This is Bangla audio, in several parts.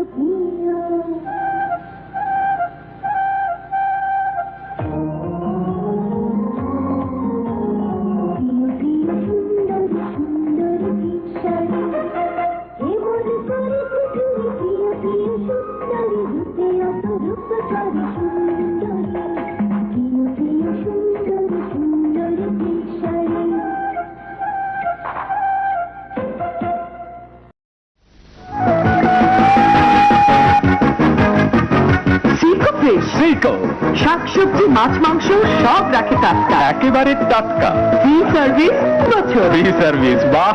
the শাকসবজি মাছ মাংস সব রাখে টাটকা। একেবারে টাটকা। ফ্রি সার্ভিস বছর ফ্রি সার্ভিস বাহ।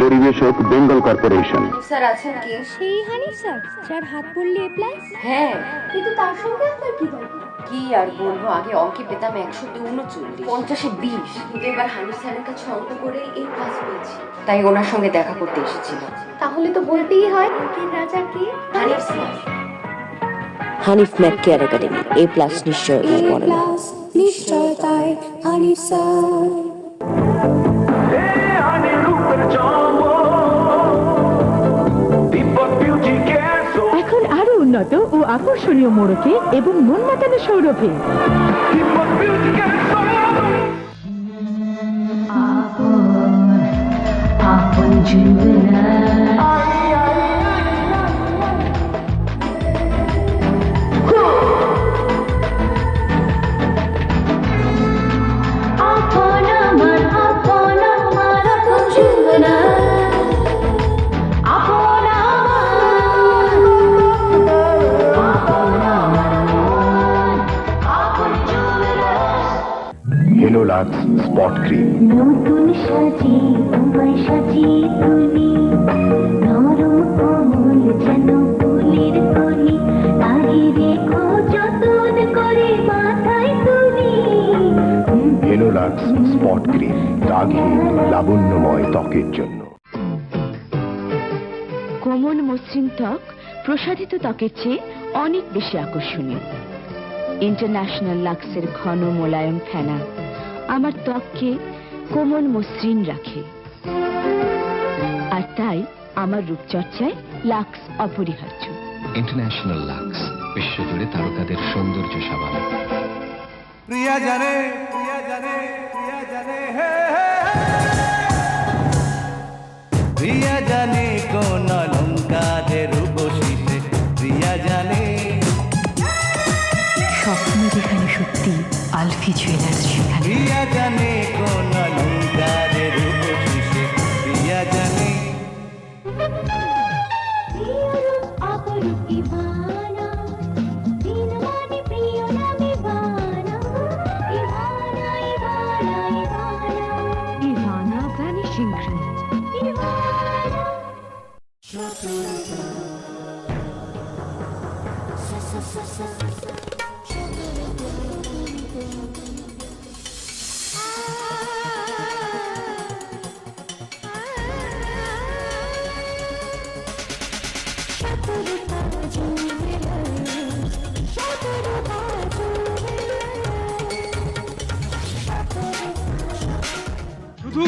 পরিবেশক বেঙ্গল কর্পোরেশন। স্যার আছেন কি? সেই হানিফ স্যার? যার হাত পড়লে এ প্লাস হ্যাঁ। কিন্তু তার সঙ্গে আপনার কি দরকার কি আর বলব? আগে অঙ্কে পেতাম একশোতে উনচল্লিশ। পঞ্চাশে বিশ। কিন্তু এবার হানিফ স্যারের কাছে অঙ্ক করে এই পাস পেয়েছি। তাই ওনার সঙ্গে দেখা করতে এসেছিলাম। তাহলে তো বলতেই হয়। অঙ্কের রাজা কে? Hanif Hanif Mac care academy A plus নিশ্চয়তায় পড়ে না নিশ্চয়তায় হানিফ স্যার। এখন আরও উন্নত ও আকর্ষণীয় মোড়কে এবং মন মাতানো সৌরভে হেলোলাক্স স্পট ক্রিম। নতুন সাজি তোমায় সাজিয়ে তুলি নরম কোমল যেন ফুলের কলি তাই রেখো যতন করে মাথায় তুলি। হেলোলাক্স স্পট ক্রিম দাগহীন লাবণ্যময় ত্বকের জন্য। কোমল মসৃণ ত্বক প্রসারিত ত্বকের চেয়ে অনেক বেশি আকর্ষণীয়। ইন্টারন্যাশনাল লাক্সের ঘন মোলায়ম ফেনা। আমার ত্বককে কোমল মসৃণ রাখে। আর তাই আমার রূপচর্চায় লাক্স অপরিহার্য। ইন্টারন্যাশনাল লাক্স বিশ্বজুড়ে তারকাদের সৌন্দর্য সাবান। প্রিয়া জানে প্রিয়া জানে প্রিয়া জানে হে হে, হে। প্রিয়া জানে কোন যেখানে সত্যি আলফি জুয়েলার্স সেখানে। জানে কোন অলঙ্কারের জানে ইভানা।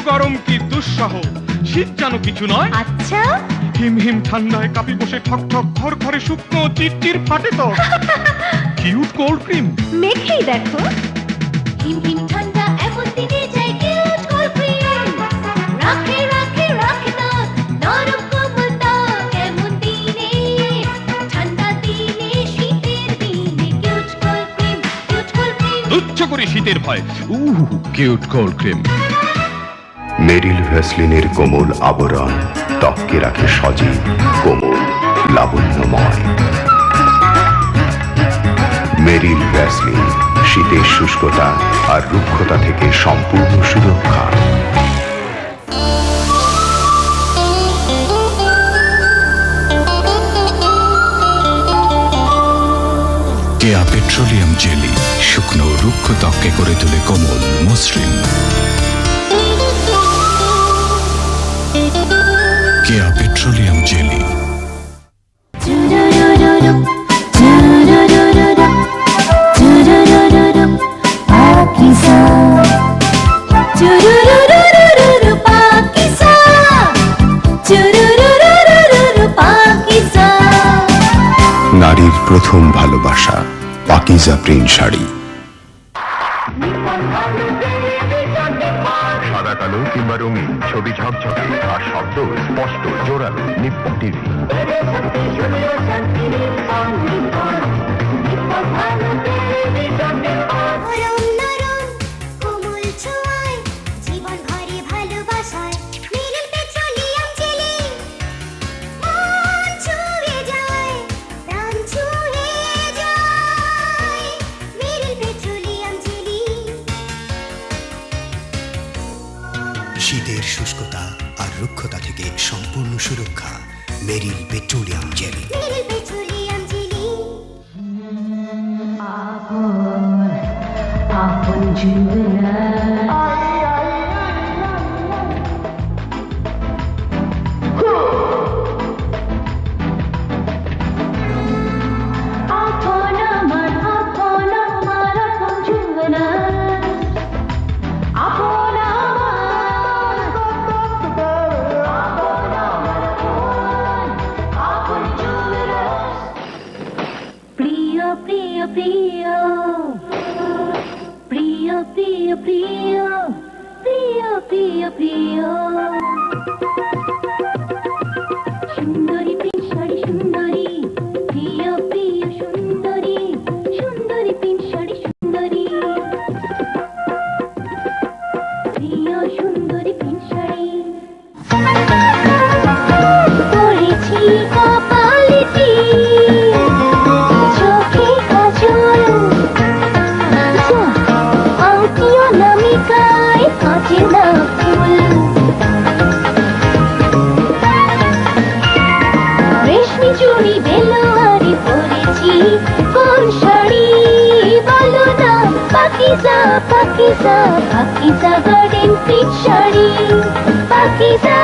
গরম কি দুঃসহ? শীত যেন কিছু নয়। আচ্ছা। হিম হিম ঠান্ডায় কাপি বসে ঠক ঠক ঘর ঘরে শুকনো চিরচির ফাটে তো। Cute cold cream. মেখেই দেখো। হিম হিম ঠান্ডা এমন দিনে যাই কিউট কোল্ড ক্রিম। রাখে রাখে রাখে না নরম কোমল ত্বক এমন দিনে। ঠান্ডা দিনে শীতের দিনে cute cold cream cute cold cream. তুচ্ছ করে শীতের ভয়। উহ কিউট কোল্ড ক্রিম। মেরিল ভ্যাসলিনের কোমল আবরণ ত্বককে রাখে সজীব, কোমল, লাবণ্যময়। মেরিল ভ্যাসলিন, শীতের শুষ্কতা আর রুক্ষতা থেকে সম্পূর্ণ সুরক্ষা। কেয়া পেট্রোলিয়াম জেলি, শুকনো রুক্ষ ত্বককে করে তোলে কোমল মসৃণ। পেট্রোলিয়াম জেলি নারীর প্রথম ভালোবাসা পাকিজা প্রিন্ট শাড়ি। কালো কিংবা রঙিন ছবি ঝকঝকে আর শব্দ স্পষ্ট জোরালো নিপ্পন টিভি নরম শীতের শুষ্কতা আর রুক্ষতা থেকে সম্পূর্ণ সুরক্ষা মেরিল পেট্রোলিয়াম জেলি। আপন পেট্রোলিয়াম প্রিয় প্রিয় প্রিয় প্রিয় প্রিয় প্রিয় প্রিয় প্রিয় চুড়ি বেলোয়ারি পরেছি। কোন শাড়ি বলো না পাকিজা পাকিজা পাকিজা গার্ডেন পিচ শাড়ি। পাকিজা।